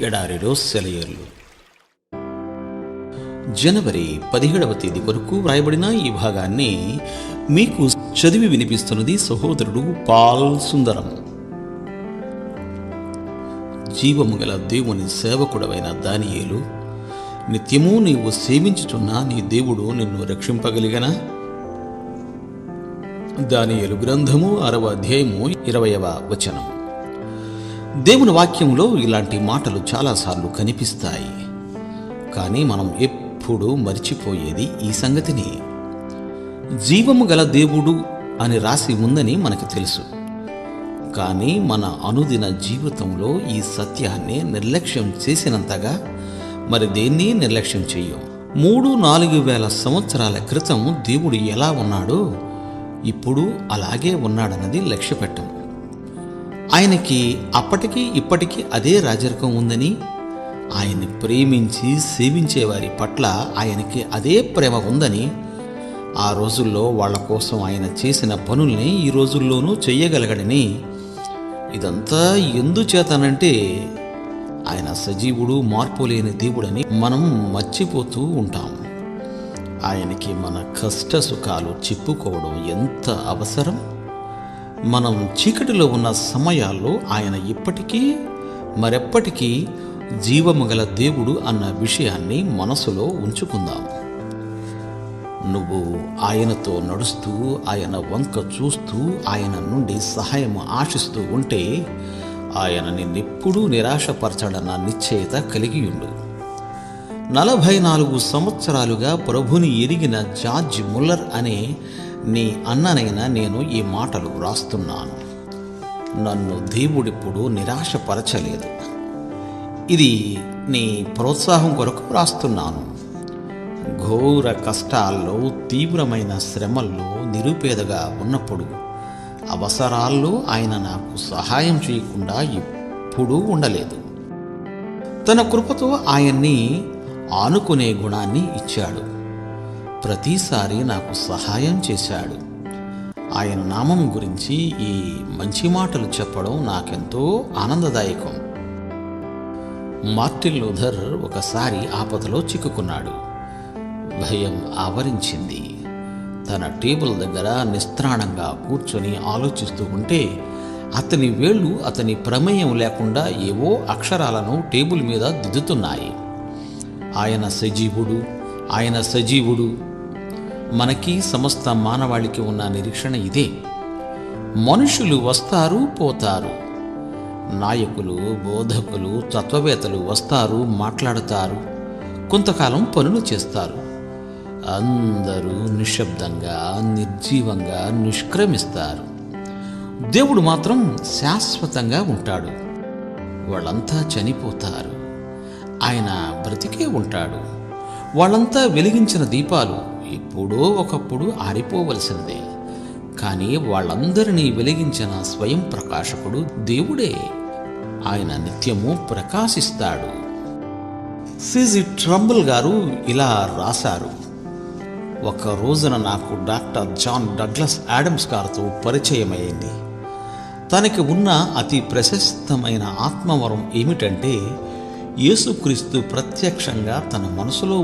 ఎడారిలో సెలయేర్లు. జనవరి పదిహేడవ తేదీ వరకు వ్రాయబడిన ఈ భాగాన్ని మీకు చదివి వినిపిస్తున్నది సహోదరుడు పాల్ సుందరం. జీవము గల దేవుని సేవకుడవైన దానియేలు నిత్యము నీవు సేవించుచున్న నీ దేవుడు నిన్ను రక్షింపగలిగనా? దానియేలు గ్రంథము అరవ అధ్యాయము ఇరవయవ వచనం. దేవుని వాక్యంలో ఇలాంటి మాటలు చాలాసార్లు కనిపిస్తాయి. కానీ మనం ఎప్పుడూ మర్చిపోయేది ఈ సంగతిని. జీవము గల దేవుడు అని రాసి ఉందని మనకు తెలుసు. కానీ మన అనుదిన జీవితంలో ఈ సత్యాన్ని నిర్లక్ష్యం చేసినంతగా మరి దేన్ని నిర్లక్ష్యం చెయ్యం? మూడు నాలుగు వేల సంవత్సరాల క్రితం దేవుడు ఎలా ఉన్నాడో ఇప్పుడు అలాగే ఉన్నాడన్నది లక్ష్యపెట్టడు ఆయనకి అప్పటికీ ఇప్పటికీ అదే రాజరికం ఉందని ఆయన్ని ప్రేమించి సేవించే వారి పట్ల ఆయనకి అదే ప్రేమ ఉందని ఆ రోజుల్లో వాళ్ళ కోసం ఆయన చేసిన పనుల్ని ఈ రోజుల్లోనూ చెయ్యగలగడని ఇదంతా ఎందుచేతనంటే ఆయన సజీవుడు మార్పు లేని దేవుడని మనం మర్చిపోతూ ఉంటాం. ఆయనకి మన కష్ట సుఖాలు చెప్పుకోవడం ఎంత అవసరం? మనం చీకటిలో ఉన్న సమయాల్లో ఆయన ఇప్పటికీ మరెప్పటికీ జీవము గల దేవుడు అన్న విషయాన్ని మనసులో ఉంచుకుందాం. నువ్వు ఆయనతో నడుస్తూ ఆయన వంక చూస్తూ ఆయన నుండి సహాయం ఆశిస్తూ ఉంటే ఆయన నిన్నెప్పుడూ నిరాశపరచడన్న నిశ్చయత కలిగి ఉండు. నలభై నాలుగు సంవత్సరాలుగా ప్రభుని ఎరిగిన జార్జ్ ముల్లర్ అనే నీ అన్ననైన నేను ఈ మాటలు వ్రాస్తున్నాను. నన్ను దేవుడిప్పుడు నిరాశపరచలేదు. ఇది నీ ప్రోత్సాహం కొరకు వ్రాస్తున్నాను. ఘోర కష్టాల్లో తీవ్రమైన శ్రమల్లో నిరుపేదగా ఉన్నప్పుడు అవసరాల్లో ఆయన నాకు సహాయం చేయకుండా ఎప్పుడూ ఉండలేదు. తన కృపతో ఆయన్ని ఆనుకునే గుణాన్ని ఇచ్చాడు. ప్రతిసారి నాకు సహాయం చేశాడు. ఆయన నామం గురించి ఈ మంచి మాటలు చెప్పడం నాకెంతో ఆనందదాయకం. మార్టిన్ లూథర్ ఒకసారి ఆపదలో చిక్కుకున్నాడు. భయం ఆవరించింది. తన టేబుల్ దగ్గర నిస్త్రాణంగా కూర్చొని ఆలోచిస్తూ ఉంటే అతని వేళ్ళు అతని ప్రమేయం లేకుండా ఏవో అక్షరాలను టేబుల్ మీద దిద్దుతున్నాయి. ఆయన సజీవుడు ఆయన సజీవుడు మనకి సమస్త మానవాళికి ఉన్న నిరీక్షణ ఇదే. మనుషులు వస్తారు పోతారు. నాయకులు బోధకులు తత్వవేత్తలు వస్తారు మాట్లాడతారు కొంతకాలం పనులు చేస్తారు. అందరూ నిశ్శబ్దంగా నిర్జీవంగా నిష్క్రమిస్తారు. దేవుడు మాత్రం శాశ్వతంగా ఉంటాడు. వాళ్ళంతా చనిపోతారు. ఆయన బ్రతికే ఉంటాడు. వాళ్ళంతా వెలిగించిన దీపాలు ఎప్పుడో ఒకప్పుడు ఆరిపోవలసినదే కానీ వాళ్ళందరినీ వెలిగించిన స్వయం ప్రకాశకుడు దేవుడే. ఆయన నిత్యము ప్రకాశిస్తాడు. సిజి ట్రంబుల్ గారు ఇలా రాశారు. ఒక రోజున నాకు డాక్టర్ జాన్ డగ్లస్ యాడమ్స్ గారితో పరిచయం అయింది తనకి ఉన్న అతి ప్రశస్తమైన ఆత్మవరం ఏమిటంటే యేసుక్రీస్తు ప్రత్యక్షంగా తన మనసులో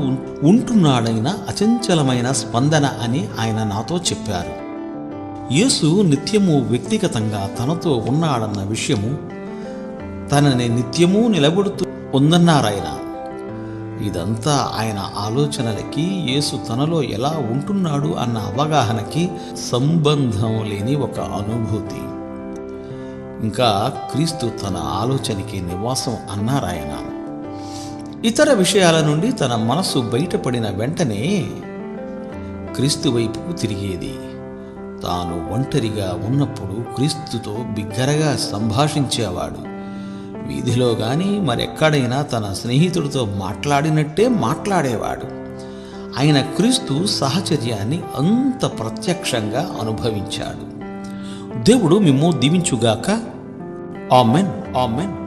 ఉంటున్నాడైన అచంచలమైన స్పందన అని ఆయన నాతో చెప్పారు. యేసు నిత్యము వ్యక్తిగతంగా తనతో ఉన్నాడన్న విషయము తనని నిత్యము నిలబడుతూ ఉందన్నారాయన. ఇదంతా ఆయన ఆలోచనలకి యేసు తనలో ఎలా ఉంటున్నాడు అన్న అవగాహనకి సంబంధం లేని ఒక అనుభూతి. ఇంకా క్రీస్తు తన ఆలోచనకి నివాసం అన్నారాయన. ఇతర విషయాల నుండి తన మనసు బయటపడిన వెంటనే క్రీస్తు వైపుకు తిరిగేది. తాను ఒంటరిగా ఉన్నప్పుడు క్రీస్తుతో బిగ్గరగా సంభాషించేవాడు. వీధిలో కానీ మరెక్కడైనా తన స్నేహితుడితో మాట్లాడినట్టే మాట్లాడేవాడు. ఆయన క్రీస్తు సహచర్యాన్ని అంత ప్రత్యక్షంగా అనుభవించాడు. దేవుడు మిమ్ము దీవించుగాక. ఆమెన్. ఆమెన్.